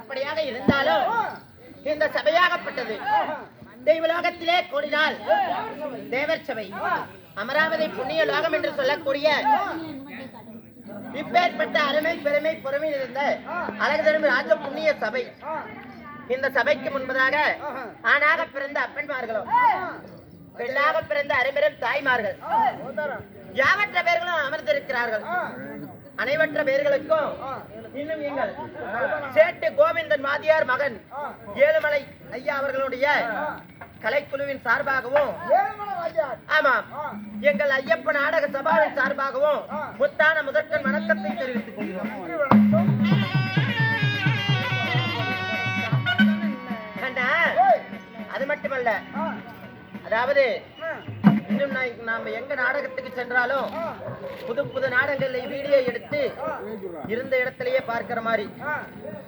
அப்படியாக இருந்தாலும் இந்த சபையாகப்பட்டது. தெய்வலோகத்திலே கூடினால் தேவர் சபை அமராவதி புண்ணிய லோகம் என்று சொல்லக்கூடிய இப்பேற்பட்ட அருமை பெருமை பொறுமை இருந்த அழகு தரும் ராஜ புண்ணிய சபை. இந்த சபைக்கு முன்பதாக ஆணாக பிறந்த அப்பன்மார்களும் பெண்ணாக பிறந்த அரும்பெரும் தாய்மார்கள் யாவற்ற பேர்களும் அமர்ந்திருக்கிறார்கள். அனைவற்ற பேர்களுக்கும் இன்னும் எங்கள் சேட்டு கோவிந்தன் வாதியார் மகன் ஏழுமலை ஐயா அவர்களுடைய கலைக்குழுவின் சார்பாகவும் ஆமாம். எங்கள் ஐயப்ப நாடக சபாவின் சார்பாகவும் முத்தான முதற்கண் வணக்கத்தை தெரிவித்துக் கொள்கிறோம். அது மட்டுமல்ல. அதாவது இன்னும் நாம எங்க நாடகத்துக்கு சென்றாலும் புது புது நாடகங்கள்ல வீடியோ எடுத்து இருந்த இடத்திலேயே பார்க்கிற மாதிரி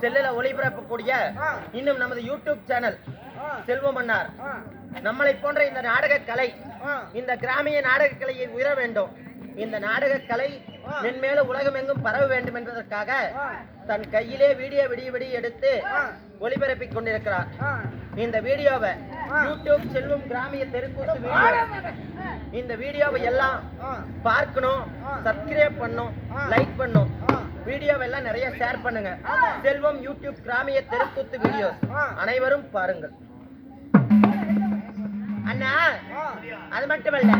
செல்லுல ஒளிபரப்பக்கூடிய இன்னும் நமது யூடியூப் சேனல் செல்வம் மன்னார் நம்மளை போன்ற இந்த நாடக கலை இந்த கிராமிய நாடக கலையை உயர வேண்டும். இந்த நாடக கலை மென்மேலும் உலகம் எங்கும் பரவ வேண்டும் என்பதற்காக தன் கையிலே வீடியோ விடிய விடிய எடுத்து ஒளிபரப்பிக் கொண்டிருக்கிறார். இந்த வீடியோவை யூடியூப் செல்வம் கிராமிய தெருக்கூத்து வீடியோ. இந்த வீடியோவை எல்லாம் பார்க்கணும் சப்ஸ்கிரைப் பண்ணும் லைக் பண்ணும். வீடியோவை எல்லாம் நிறைய ஷேர் பண்ணுங்க. செல்வம் யூடியூப் கிராமிய தெருக்கூத்து வீடியோ அனைவரும் பாருங்கள். அண்ணா அது மட்டுமல்ல.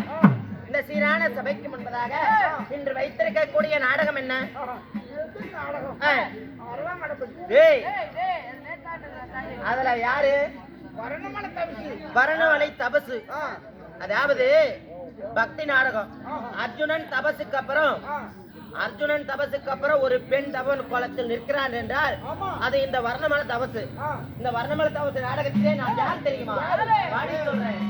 இந்த சீரான சபைக்கு முன்பதாக இன்று வைத்திருக்கக்கூடிய நாடகம் என்ன? ஏய், அதுல யாரு? வரணமலை தபசு. அதாவது பக்தி நாடகம். அர்ஜுனன் தபசுக்கு அப்புறம் அர்ஜுனன் தபசுக்கு அப்புறம் ஒரு பெண் தவன் குளத்தில் நிற்கிறான் என்றால் அது இந்த வர்ணமல தபசு. இந்த வர்ணமல தபசு நாடகத்திலே நான் யார் தெரியுமா? சொல்றேன்.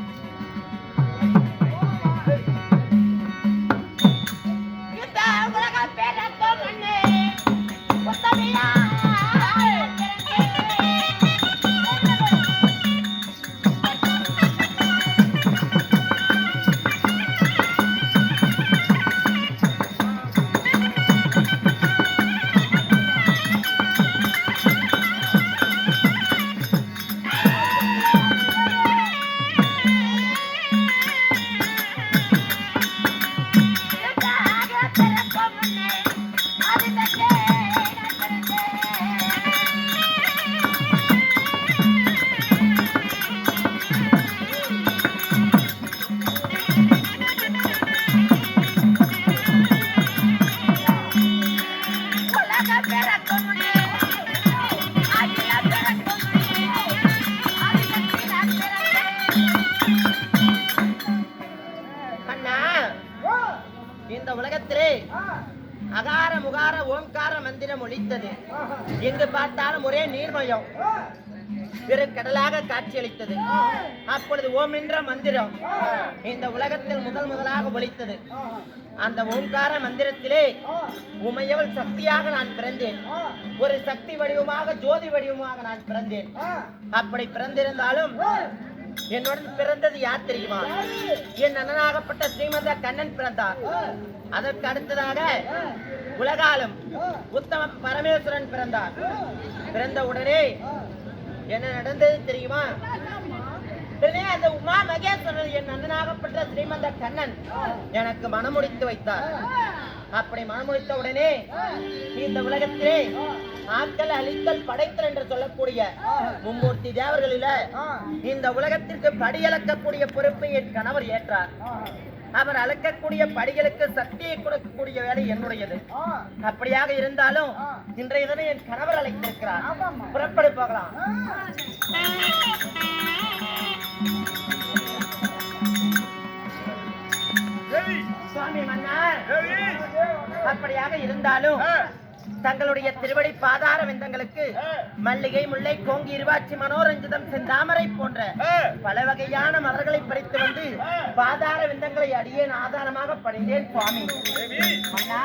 அப்பொழுது ஓம் என்ற மந்திரம் இந்த உலகத்தில் முதல் முதலாக ஒழித்தது அந்த ஓம்கார மந்திரத்திலே உமையவள் சக்தியாக நான் பிறந்தேன். ஒரு சக்தி வடிவமாக ஜோதி வடிவமாக நான் பிறந்தேன். அப்படி பிறந்திருந்தாலும் என்னுடன் பிறந்தது யார் தெரியுமா? என் அண்ணனாகப்பட்ட ஸ்ரீமந்த கண்ணன் பிறந்தார். அதற்கு அடுத்ததாக உலகாலம் உத்தம பரமேஸ்வரன் பிறந்தார். பிறந்த உடனே என்ன நடந்தது தெரியுமா? உடனே அந்த உமா மகேஸ்வரன் என் அண்ணனாகப்பட்ட ஸ்ரீமந்த கண்ணன் எனக்கு மனமுடித்து வைத்தார். அப்படி மனமுடித்த உடனே இந்த உலகத்திலே ஆக்கல் அழித்தல் படைத்தல் என்று சொல்லக்கூடிய மும்மூர்த்தி தேவர்களில இந்த உலகத்திற்கு படியளக்கக்கூடிய பொறுப்பை என் கணவர் ஏற்றார். அவர் அளக்கக்கூடிய படிகளுக்கு சக்தியை கொடுக்கக்கூடிய வேலை என்னுடையது. அப்படியாக இருந்தாலும் இன்றைய தினம் என் கணவர் அழைத்திருக்கிறார். புறப்படு போகலாம். சுவாமி மன்னர். அப்படியாக இருந்தாலும் தங்களுடைய திருவடி பாதார விந்தங்களுக்கு மல்லிகை முல்லை கோங்கி இருவாச்சி மனோரஞ்சிதம் செந்தாமரை போன்ற பல வகையான மலர்களை பறித்து வந்து பாதார விந்தங்களை அடியேன் ஆதாரமாக பணிந்தேன் சுவாமி. மன்னா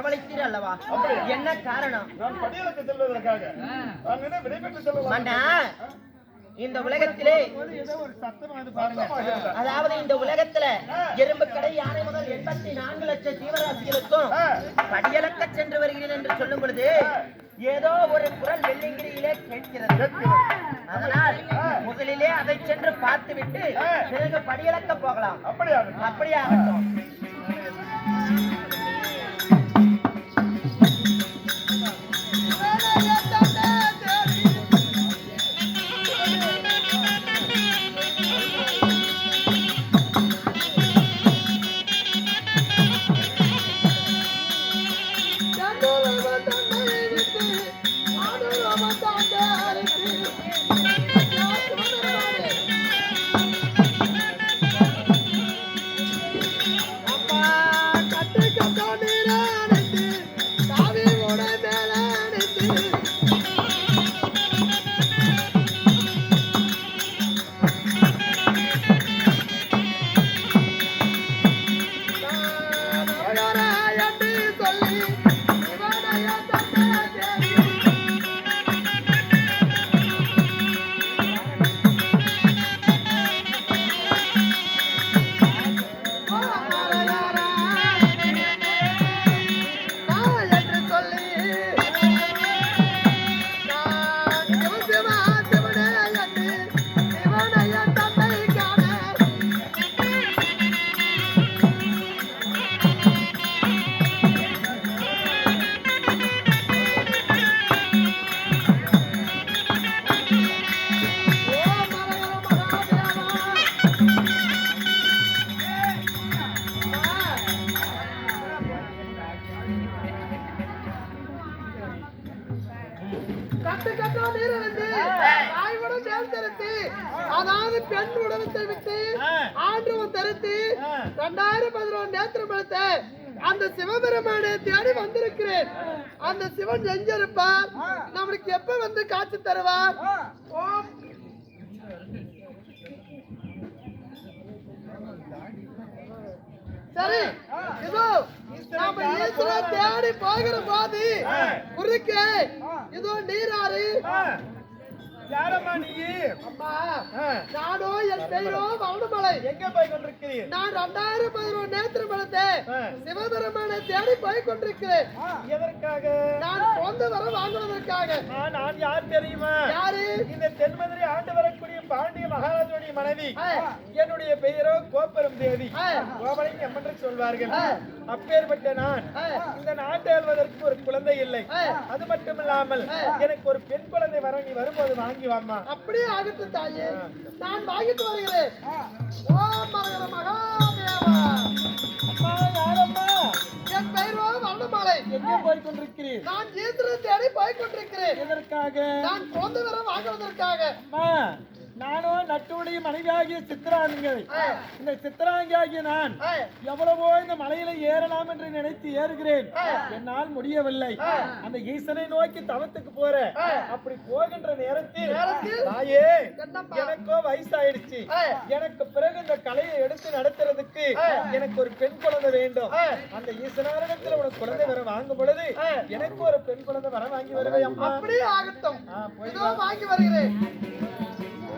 வரவழைத்தீர் அல்லவா? என்ன காரணம்? நான் படியலுக்கு செல்வதற்காக. நான் என்ன விடைபெற்று செல்லலாம் மன்னா இந்த உலகத்திலே அதாவது இந்த உலகத்துல எறும்பு கடை யானை முதல் எண்பத்தி நான்கு லட்சம் ஜீவராசிகளுக்கும் படியலக்க சென்று வருகிறேன் என்று சொல்லும் பொழுது ஏதோ ஒரு குரல் வெள்ளிங்கிரியிலே கேட்கிறது. அதனால் முதலிலே அதை சென்று பார்த்துவிட்டு பிறகு படியலக்க போகலாம். அப்படியா கட்டு கட்டா நீர் வந்து தாய்வுடன் சேர்த்தெடுத்து அதாவது பெண் உடலத்தை விட்டு ஆண்டவன் தரித்து. ரெண்டாயிரம் பதினொன்று நேத்திரம் எடுத்த அந்த சிவபெருமானை தேடி வந்திருக்கிறேன். அந்த சிவன் இருப்பார் நம்மளுக்கு எப்ப வந்து காட்சி தருவார் ஓம் சரி. இதோ நாம ஈஸ்வரன் தேடி போகிற போது. குறுக்கே இதோ நீராறு. யாரம்மா நீ? அம்மா நானோ என் பெயரோ வவுனமலை எங்க போய் கொண்டிருக்கிறீர்? நான் ரெண்டாயிரம் பதினொன்று நேத்திர பலத்தை. சிவபெருமானை தேடி போய் கொண்டிருக்கிறேன். எதற்காக? நான் சொந்த வர வாங்குவதற்காக. நான் யார் தெரியுமா? யாரு? இந்த தென்மதுரை ஆண்டு வரக்கூடிய பாண்டிய மகாராஜனுடைய மனைவி. என்னுடைய பெயரோ கோப்பெரும் தேவி. ஆ. கோமலை என்று சொல்வார்கள். அப்பேற்பட்ட நான். இந்த நாட்டை ஆள்வதற்கு ஒரு குழந்தை இல்லை. அது மட்டுமில்லாமல் ஆ. எனக்கு ஒரு பெண் குழந்தை வர நீ வரும்போது வாங்கி வாமா அப்படியே ஆகட்டும் தாயே. நான் வாங்கிட்டு வருகிறேன். ஓம் மரகர மகாதேவா. அம்மா யாரம்மா? என் பெயரோ வண்ணமாலை. எங்கே போய் நான் ஈஸ்வரன் தேடி போய் கொண்டிருக்கிறேன் எதற்காக? நான் சொந்த வர வாங்குவதற்காக. அம்மா. நானும் நட்டுடைய மனைவியாகிய சித்ராங்கை ஆ. இந்த சித்ராங்கியாகிய நான். எவ்வளவோ இந்த மலையில ஏறலாம் என்று நினைத்து ஏறுகிறேன். என்னால் முடியவில்லை. அந்த ஈசனை நோக்கி தவத்துக்கு போறேன் ஆ. அப்படி போகின்ற நேரத்தில்? தாயே? எனக்கோ வயசாயிடுச்சு. எனக்கு பிறகு இந்த கலையை எடுத்து நடத்துறதுக்கு. எனக்கு ஒரு பெண் குழந்தை வேண்டும். அந்த ஈசனாரிடத்துல உனக்கு குழந்தை வர வாங்கும் பொழுது. எனக்கு ஒரு பெண் குழந்தை வர வாங்கி வருவே அம்மா அப்படியே ஆகட்டும் வாங்கி வருகிறேன்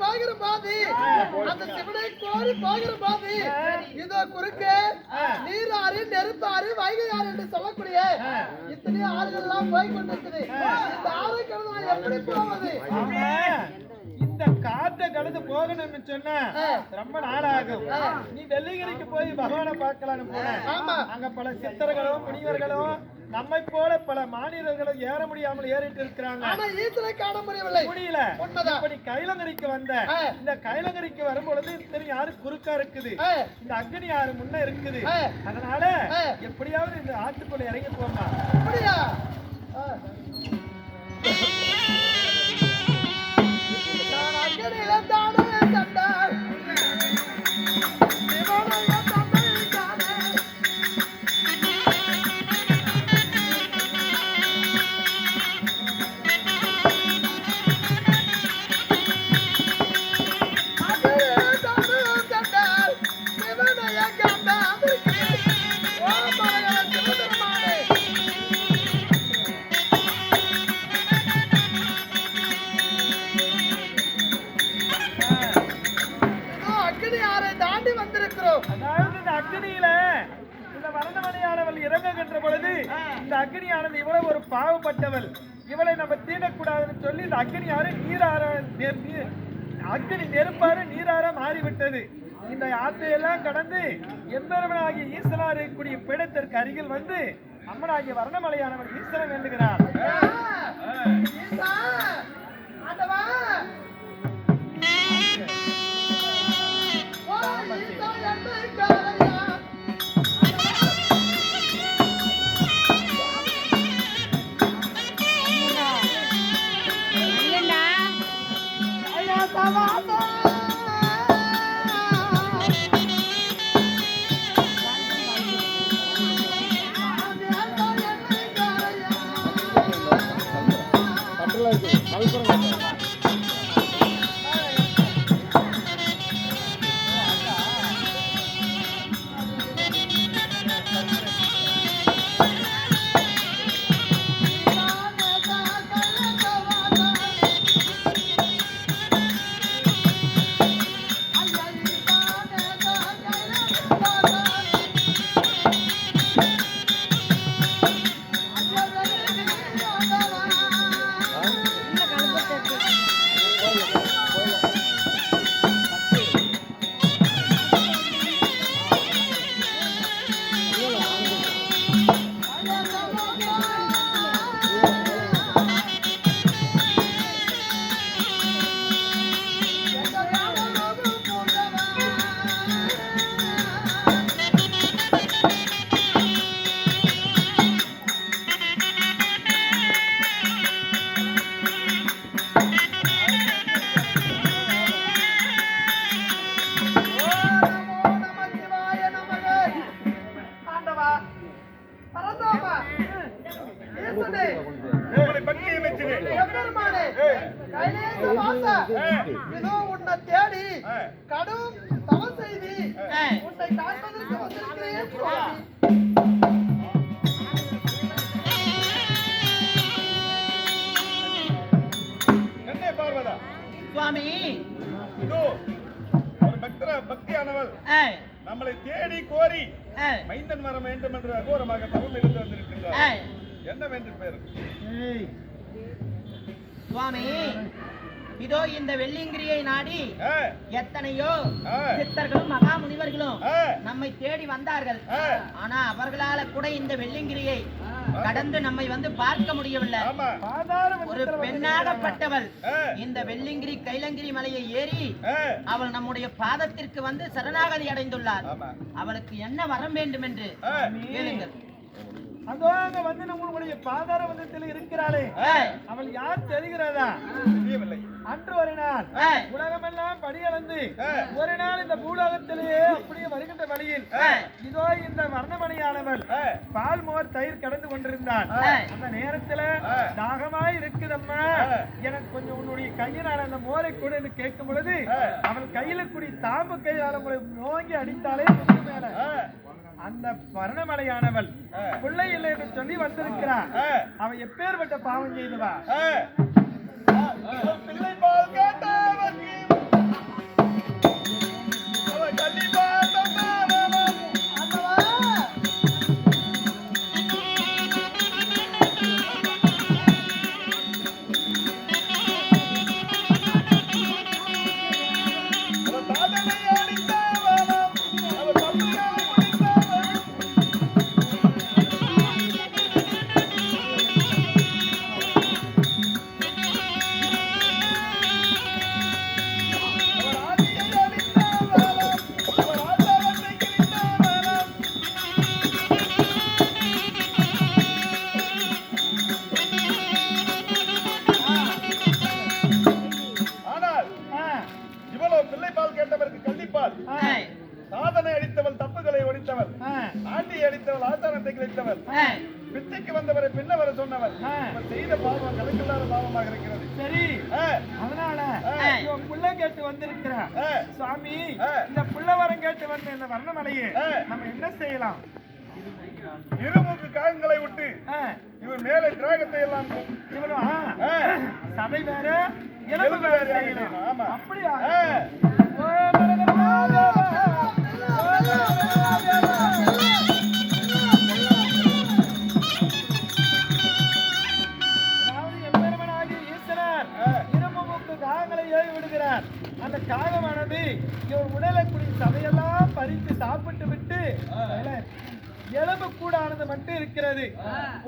பாக்குற பாதி அந்த சிவனை கோரி பாக்குற பாதி இதோ குறுக்கு நீராறு நெருப்பாறு வைகை ஆறு என்று சொல்லக்கூடிய இத்தனை ஆறுகள் எல்லாம் போய் கொண்டிருக்குது இந்த ஆறு கடந்தால் எப்படி போவது? இந்த காத்த கடந்து போகணும்னு சொன்னா ரொம்ப நாளாகும். நீ வெள்ளிங்கிரிக்கு போய் பகவானை பார்க்கலாம்னு போன. அங்க பல சித்தர்களும் முனிவர்களும் நம்மை போல பல மாநிலர்களும் ஏற முடியாமல் ஏறிட்டு இருக்கிறாங்க. காண முடியவில்லை. முடியல. உண்மைதான். இப்ப நீ கைலங்கரிக்கு வந்த. இந்த கைலங்கரிக்கு வரும்பொழுது இத்தனை யாரு குறுக்கா இருக்குது. இந்த அக்னி யாரு முன்ன இருக்குது. அதனால. எப்படியாவது இந்த ஆத்துக்குள்ள இறங்கி போமா. அப்படியா? ஆ. நான் சுவாமி. ஒரு பக்தர பக்தியானவள் நம்மளை தேடி கோரி மைந்தன் வர வேண்டும் என்று அகோரமாக தவம் இருந்து வந்திருக்கின்றார். ஏய். என்னவென்று பேர் சுவாமி இதோ இந்த வெள்ளிங்கிரியை நாடி எத்தனையோ. சித்தர்களும் மகா முனிவர்களும் நம்மை தேடி வந்தார்கள். ஆனா அவர்களால கூட இந்த வெள்ளிங்கிரியை கடந்து நம்மை வந்து பார்க்க முடியவில்லை. ஒரு பெண்ணாகப்பட்டவள். இந்த வெள்ளிங்கிரி கைலங்கிரி மலையை ஏறி அவள் நம்முடைய பாதத்திற்கு வந்து சரணாகதி அடைந்துள்ளார். அவளுக்கு என்ன வரம் வேண்டும் என்று. கேளுங்கள். அதோ வந்து நம்மளுடைய பாதார வந்தத்தில் இருக்கிறாளே. அவள் யார் தெரிகிறதா? அன்று ஒரு நாள் உலகமெல்லாம் படியளந்து ஒரு நாள் இந்த பூலோகத்திலேயே அப்படியே வருகின்ற வழியில் இதோ இந்த வர்ணமணியானவள் பால் மோர் தயிர் கடந்து கொண்டிருந்தான். அந்த நேரத்துல தாகமாய் இருக்குதம்மா. எனக்கு கொஞ்சம் உன்னுடைய கையினால அந்த மோரை கொடு என்று கேட்கும் பொழுது அவள் கையில கூடி தாம்பு கையால நோங்கி அடித்தாலே மேல அந்த வர்ணமலையானவள் பிள்ளை இல்லை என்று சொல்லி வந்திருக்கிறார். அவ எப்பேற்பட்ட பாவம் செய்தவா? பிள்ளை பால் கேட்டவன் இருமுக்கு காகங்களை விட்டு ஆ, இவர் மேலே திராகத்தை எல்லாம். சபை வேற எலும்பு வேற. அப்படியா? விடுகிறார். அந்த காகமானது இவர் உடலக்கூடிய சதையெல்லாம் பறித்து சாப்பிட்டு விட்டு எலும்பு கூடானது மட்டும் இருக்கிறது.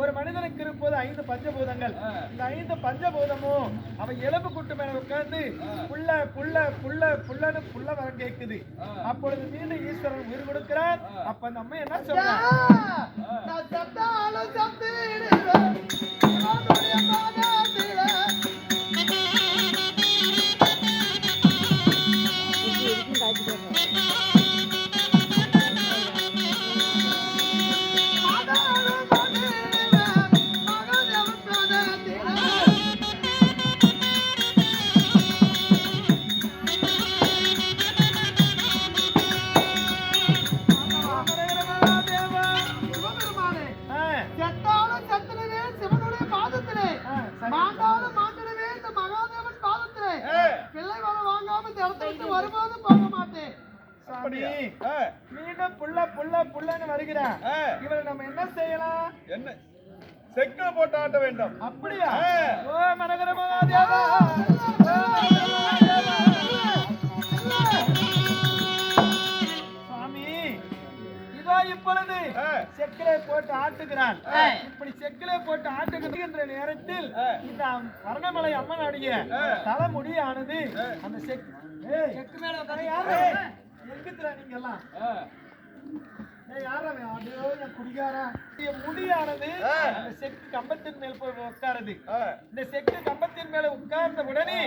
ஒரு மனிதனுக்கு இருப்பது ஐந்து பஞ்சபூதங்கள். இந்த ஐந்து பஞ்சபூதமும் அவன் எலும்பு கூட்டு மேல உட்கார்ந்து புள்ள புள்ள புள்ள புள்ளன்னு புள்ள வர கேக்குது அப்பொழுது மீண்டும் ஈஸ்வரன் உயிர் கொடுக்கிறார். அப்ப அந்த அம்மா என்ன சொல்றான் வரும்போது போக மாட்டேன். மீண்டும் புள்ள புள்ள புள்ளன்னு வருகிறான். இவரை நம்ம என்ன செய்யலாம்? என்ன? செக்கில போட்டு ஆட்ட வேண்டும். அப்படியா. ஓ மனகர இப்பொழுது. செக்கிலே போட்டு ஆட்டுகிறான். இப்படி செக்கிலே போட்டு ஆட்டுகின்ற நேரத்தில். இந்த வர்ணமலை அம்மனுடைய. தலைமுடியானது. அந்த செக் ஏய், ஏய், யாரு எங்குத்துறா நீங்க எல்லாம் முடியானது. அந்த செக்கு கம்பத்தின் மேல் போய் உட்காருது. இந்த செக்கு கம்பத்தின் மேல உட்கார்ந்த உடனே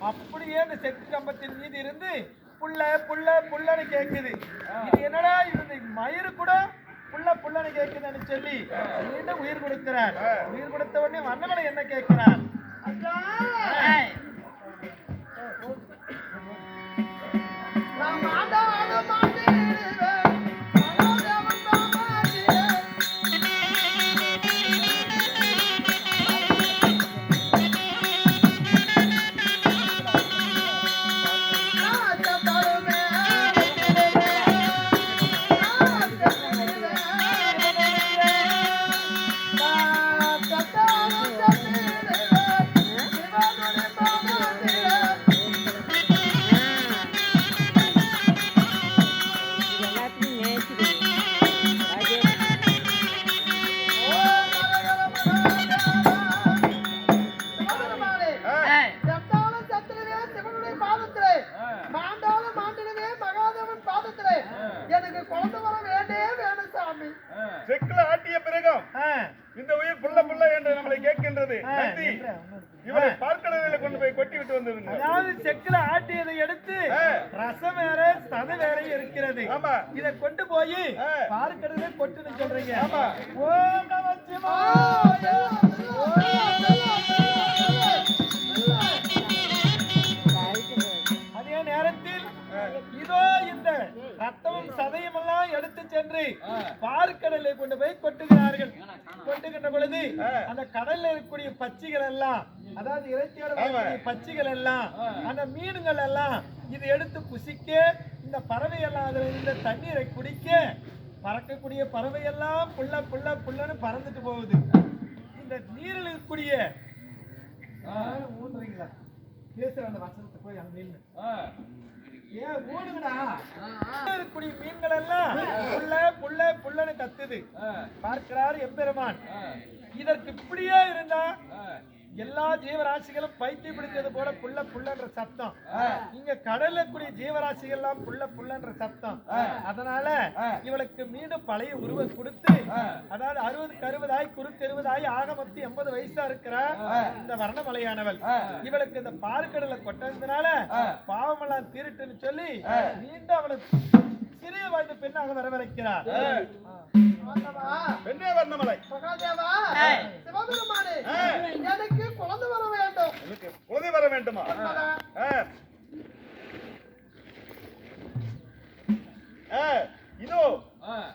அப்படியே அந்த செக்கு கம்பத்தின் மீது இருந்து புள்ள புள்ள புள்ளன்னு கேக்குது. இது என்னடா இது? மயிறு கூட புள்ள புள்ளன்னு கேக்குதுன்னு சொல்லி மீண்டும் உயிர் கொடுக்கிறார். உயிர் கொடுத்த உடனே வண்ணமலை என்ன கேட்கிறார்? ஏய், செக்கில ஆட்டிய பிறகும் இந்த உயிர் புள்ள புள்ள என்று நம்மளை கேட்கின்றது நந்தி. இவரை பார்க்கடலில் கொண்டு போய் கொட்டி விட்டு வந்திருங்க அதாவது செக்குல ஆட்டியதை எடுத்து. ரசம் வேற சதை வேற இருக்கிறது ஆமா. இத கொண்டு போய் ஆ. பார்க்கடலே கொட்டுன்னு சொல்றீங்க ஆமா. ஓம் நமச்சிவாய எடுத்து சென்று பார்க்கடலை கொண்டு போய் கொட்டுகிறார்கள். கொட்டுகின்ற பொழுது அந்த கடல்ல இருக்கக்கூடிய பச்சிகள் எல்லாம் அதாவது இறைச்சியோட பச்சிகள் எல்லாம் அந்த மீன்கள் எல்லாம் இது எடுத்து புசிக்க இந்த பறவை எல்லாம் அதுல இருந்த தண்ணீரை குடிக்க பறக்கக்கூடிய பறவை எல்லாம் புள்ள புள்ள புள்ளன்னு பறந்துட்டு போகுது. இந்த நீரில் இருக்கக்கூடிய ஊன்றீங்களா? பேசுற அந்த வசனத்தை போய் அங்க நின்னு ஏன் ஓடுங்கடா இருக்கக்கூடிய மீன்கள் எல்லாம் புள்ள புள்ள புள்ளன்னு கத்துது பார்க்கிறார் எம்பெருமான். இதற்கு இப்படியே இருந்தா எல்லா ஜீவராசிகளும் பைத்தியம் பிடித்தது போல புள்ள புள்ளன்ற சத்தம். இங்க கடல்ல கூடிய ஜீவராசிகள் எல்லாம் புள்ள புள்ளன்ற சத்தம். அதனால இவளுக்கு மீண்டும் பழைய உருவம் கொடுத்து அதாவது அறுபதுக்கு அறுபதாய் குறுக்கு அறுபதாய் ஆக மொத்தம் எண்பது வயசா இருக்கிற இந்த வர்ணமலையானவள். இவளுக்கு இந்த பார்க்கடலை கொட்டதுனால பாவமெல்லாம் தீரட்டுன்னு சொல்லி மீண்டும் அவளை சிறிய வயது பெண்ணாக வரவழைக்கிறார் ஆண்டவா, பெண்ணே வர்ணமலை மகாதேவா. சிவபெருமானே. எனக்கு குழந்தை வர வேண்டும். எனக்கு குழந்தை வர வேண்டுமா? உண்மைதான். ஆ. ஆ, இதோ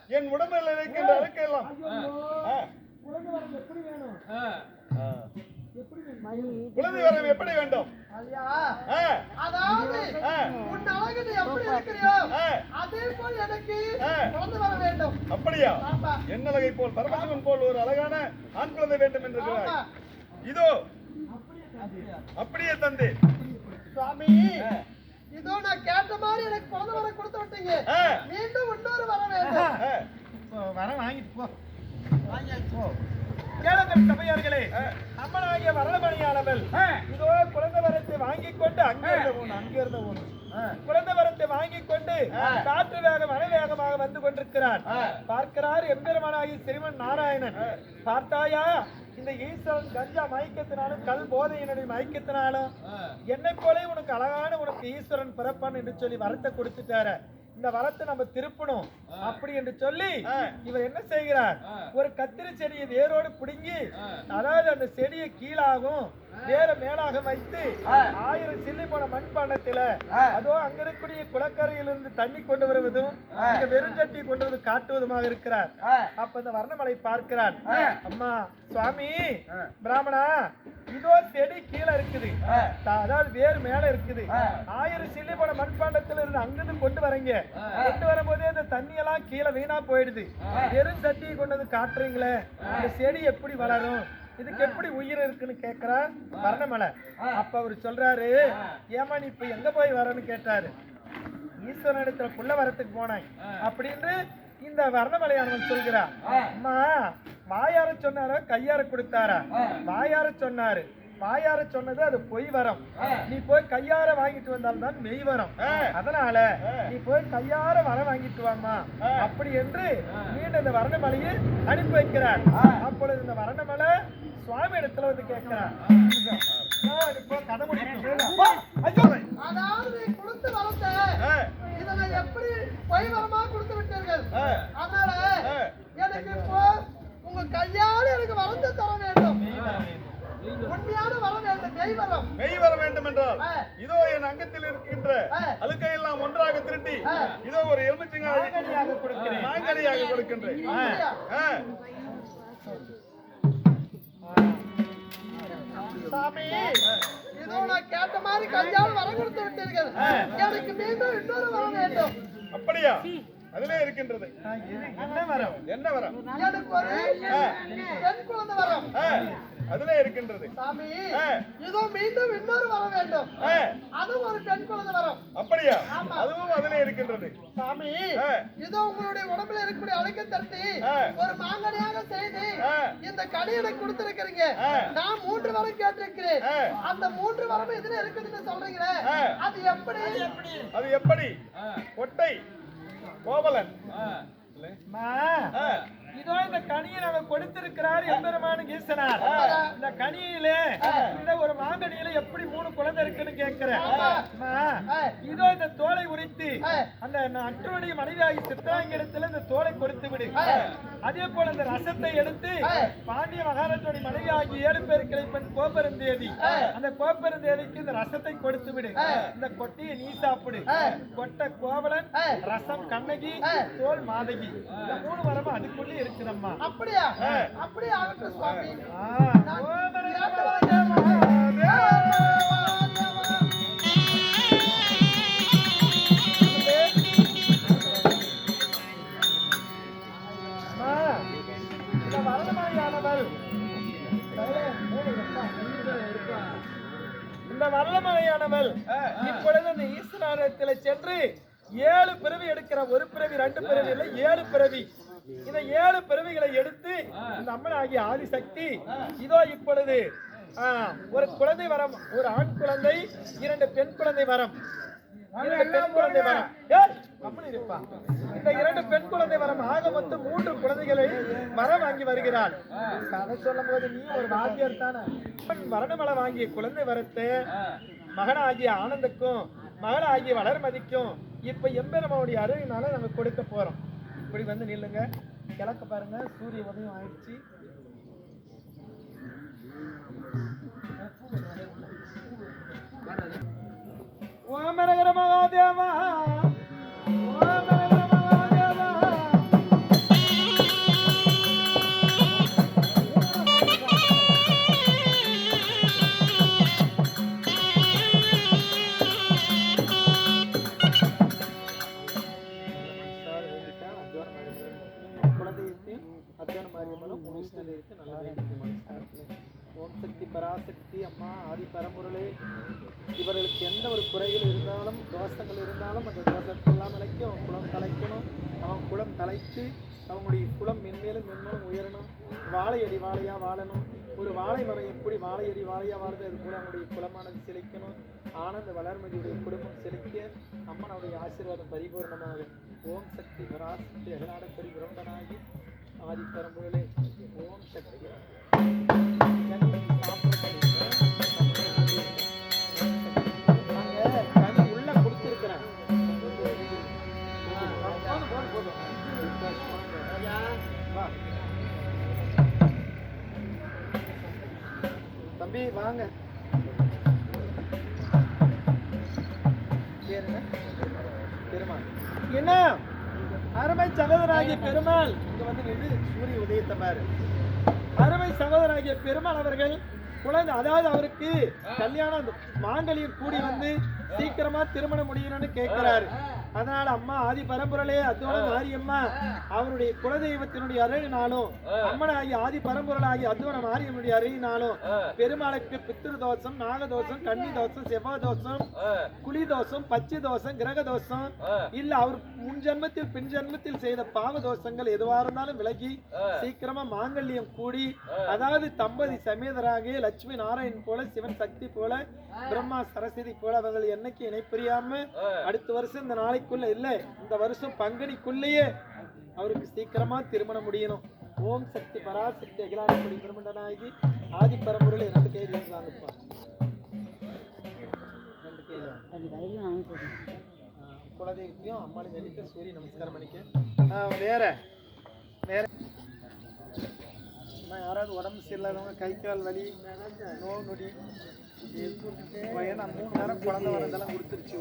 என் உடம்பில் இருக்கின்ற அழுக்கெல்லாம். குழந்தை வரம் எப்படி வேண்டும். அதாவது எப்படி இருக்கிறியோ. அதே போல் எனக்கு வர வேண்டும். அப்படியா? ஆமா. என்னழகை போல்? பரமசிவன் போல் ஒரு அழகான ஆண் குழந்தை வேண்டும் என்று. இதோ. அப்படியே தந்தை. சுவாமி இதோ நான் கேட்ட மாதிரி எனக்கு குழந்தை வர கொடுத்து விட்டீங்க. மீண்டும் இன்னொரு வர வேண்டும். வர வாங்கிட்டு போ. கேளுங்கள் சபையார்களே அம்மனாகிய வரலமணியானவள் இதோ குழந்தை வரத்தை வாங்கிக் கொண்டு அங்க இருந்த ஒண்ணு அங்க இருந்த ஒண்ணு குழந்தை வரத்தை வாங்கிக் கொண்டு காற்று வேகம் மன வேகமாக வந்து கொண்டிருக்கிறார். பார்க்கிறார் எம்பெருமானாகி சிறுவன் நாராயணன். பார்த்தாயா இந்த ஈஸ்வரன் கஞ்சா மயக்கத்தினாலும் கல் போதையினுடைய மயக்கத்தினாலும் என்னை போல உனக்கு அழகான உனக்கு ஈஸ்வரன் பிறப்பான் என்று சொல்லி வரத்தை கொடுத்துட்டார. இந்த வரத்தை நம்ம திருப்பணும். அப்படி என்று சொல்லி இவர் என்ன செய்கிறார்? ஒரு கத்திரி செடியை வேரோடு பிடுங்கி அதாவது அந்த செடியை கீழாகும். வேற மேலாக வைத்து ஆயிரம் சில்லி போன மண்பாண்டத்தில அதோ அங்க இருக்கக்கூடிய குளக்கரையிலிருந்து தண்ணி கொண்டு வருவதும் இங்க வெறுஞ்சட்டி கொண்டு வந்து காட்டுவதுமாக இருக்கிறார். அப்ப இந்த வர்ணமலை பார்க்கிறார். அம்மா சுவாமி பிராமணா இதோ செடி கீழே இருக்குது. அதாவது வேறு மேல இருக்குது. ஆயிரம் சில்லி போன மண்பாண்டத்துல இருந்து அங்கிருந்து கொண்டு வரீங்க. கொண்டு வரும்போதே அந்த தண்ணி எல்லாம் கீழே வீணா போயிடுது. வெறும் சட்டியை கொண்டு வந்து காட்டுறீங்களே. இந்த செடி எப்படி வளரும்? இதுக்கு எப்படி உயிர் இருக்குன்னு கேக்குறா? மரணமலை அப்ப அவர் சொல்றாரு ஏமா நீ இப்ப எங்க போய் வரன்னு கேட்டாரு. ஈஸ்வரன் இடத்துல புள்ள வரத்துக்கு போனேன் அப்படின்னு இந்த வர்ணமலையானவன் சொல்கிறா அம்மா வாயார சொன்னாரா கையார கொடுத்தாரா? வாயார சொன்னாரு. வாயார சொன்னது அது பொய் வரம். நீ போய் கையார வாங்கிட்டு வந்தால்தான் மெய் வரம். அதனால நீ போய் கையார வர வாங்கிட்டு வாமா அப்படி என்று மீண்டும் இந்த வர்ணமலையை அனுப்பி வைக்கிறார். அப்பொழுது இந்த வர்ணமலை சுவாமி இடத்துல வந்து. ஐயோ! அதாவது கொடுத்து வரத்தை ஆ. இதை நான் எப்படி பொய் வரமா கொடுத்து விட்டீர்கள். அதனால. எனக்கு இப்போ உங்க கையால எனக்கு வரத்தை தர வேண்டும் உண்மையான வர வேண்டும் மெய் வரம் மெய் வர வேண்டும் என்றால். இதோ என் அங்கத்தில் இருக்கின்ற ஆ. அழுக்கை எல்லாம் ஒன்றாக திருட்டி. இதோ ஒரு எலுமிச்சங்காயாக கொடுக்கிறேன் கொடுக்கின்றேன் சாமி. இதோ நான் கேட்ட மாதிரி கையால் வர கொடுத்து விட்டீர்கள். எனக்கு மீண்டும் இன்னொரு வர வேண்டும். அப்படியா? அதிலே இருக்கின்றது. என்ன வரம்? என்ன வரம்? எனக்கு ஒரு பெண் குழந்தை வரம். அதிலே இருக்கின்றது சாமி ஆ. இதோ மீண்டும் இன்னொரு வர வேண்டும் ஆ. அதுவும் ஒரு பெண் குழந்தை வரம் அப்படியா. அதுவும் அதிலே இருக்கின்றது சாமி ஆ. இதோ உங்களுடைய உடம்புல இருக்கக்கூடிய அழுக்க தட்டி ஆ. ஒரு மாங்கனியாக செய்து ஆ. இந்த எனக்கு கொடுத்திருக்கிறீங்க ஆ. நான் மூன்று வரம் கேட்டிருக்கிறேன் ஆ. அந்த மூன்று வரம் இதுல இருக்குதுன்னு சொல்றீங்களே. அது எப்படி அது எப்படி கொட்டை கோவலன் இதோ இந்த கனியை நாங்க கொடுத்திருக்கிறார் எம்பெருமானு ஈசனார் இந்த கனியிலே ஒரு மாங்கனியில எப்படி மூணு குழந்தை இருக்குன்னு கேட்கிறேன் இதோ இந்த தோலை உரித்து அந்த அற்றுடைய மனைவியாகி சித்தாங்கிடத்துல இந்த தோலை கொடுத்து விடு. அதே போல இந்த ரசத்தை எடுத்து பாண்டிய மகாராஜனுடைய மனைவியாகி ஏழு பேர் கிளைப்பன் கோப்பெருந்தேவி. அந்த கோப்பெருந்தேவிக்கு இந்த ரசத்தை கொடுத்து விடு. இந்த கொட்டியை நீ சாப்பிடு. கொட்டை கோவலன் ரசம் கண்ணகி தோல் மாதகி. இந்த மூணு வரமும் அதுக்குள்ளே இருக்குதம்மா அப்படியா? ஆகட்டும் சுவாமி? இந்த வரதமலையானவள் இப்பொழுது இந்த ஈஸ்வரத்தில் சென்று ஏழு பிறவி எடுக்கிற ஒரு பிறவி ரெண்டு பிறவி இல்லை ஏழு பிறவி. இந்த ஏழு பிறவிகளை எடுத்து இந்த அம்மனாகிய ஆதிசக்தி இதோ இப்பொழுது ஒரு குழந்தை வரம் ஒரு ஆண் குழந்தை இரண்டு பெண் குழந்தை வரம். பெண் குழந்தை வரம். இந்த இரண்டு பெண் குழந்தை வரம் ஆக மொத்தம் மூன்று குழந்தைகளை வரம் வாங்கி வருகிறாள். கதை சொல்லும் போது நீ ஒரு வாத்தியார் தானே. மரணமலை வாங்கிய குழந்தை வரத்தை மகனாகிய ஆனந்துக்கும் மகனாகிய வளர்மதிக்கும் இப்ப எம்பெருமாவுடைய அருவினால நாங்க கொடுக்க போறோம். இப்படி வந்து நில்லுங்க. கிழக்க பாருங்க. சூரிய உதயம் ஆயிடுச்சு. ஓமரகர மகாதேவா! வாழையாக வாழையா வாழணும்? ஒரு வாழை மரம் எப்படி வாழையடி வாழையா வாழுது அது கூட அவனுடைய குலமானது செழிக்கணும்? ஆனந்த வளர்மதியுடைய குடும்பம் செழிக்க அம்மனுடைய ஆசீர்வாதம் பரிபூர்ணமாக ஓம் சக்தி பராசக்தி அகலாட பரிபுரண்டனாகி ஆதி ஓம் சக்தி. தம்பி வாங்க. என்ன? அருமை சகோதராகிய பெருமாள். இங்க வந்து நின்று சூரிய உதயத்தை பாரு. அருமை சகோதராகிய பெருமாள் அவர்கள் குழந்தை அதாவது அவருக்கு கல்யாணம் மாங்கலியம் மாங்கல்யம் கூடி வந்து சீக்கிரமா திருமணம் முடியணும்னு கேட்கிறாரு அதனால அம்மா ஆதி பரம்பொருளே அதோட மாரியம்மா அவருடைய குலதெய்வத்தினுடைய அருளினாலும் அம்மனாகி ஆதி பரம்பொருளாகி அத்வன மாரியம்மனுடைய அருளினாலும் பெருமாளுக்கு பித்திரு தோஷம் நாக தோஷம் கன்னி தோஷம் செவ்வாய் தோஷம் குழி தோஷம் பச்சை தோஷம் கிரக தோஷம் இல்ல அவர் முன் ஜென்மத்தில் பின் ஜென்மத்தில் செய்த பாவ தோஷங்கள் எதுவா இருந்தாலும் விலகி சீக்கிரமா மாங்கல்யம் கூடி அதாவது தம்பதி சமேதராக லட்சுமி நாராயண் போல சிவன் சக்தி போல பிரம்மா சரஸ்வதி போல அவர்கள் என்னைக்கு இணைப்பிரியாம அடுத்த வருஷம் இந்த நாளைக்குள்ள இல்ல. இந்த வருஷம் பங்குனிக்குள்ளேயே அவருக்கு சீக்கிரமா திருமணம் முடியணும். ஓம் சக்தி பராசக்தி அகிலாண்டபடி பிரம்மண்டனாகி ஆதி பரம்பொருள் ரெண்டு ரெண்டு கையில். குலதெய்வத்தையும் அம்மாளையும் சொல்லிட்டு சூரிய நமஸ்காரம் பண்ணிக்க. வேற. வேற. யாராவது உடம்பு சரியில்லாதவங்க கை கால் வலி நோய் நொடி. ஏன்னா மூணு நேரம் குழந்தை வரதெல்லாம் கொடுத்துருச்சு.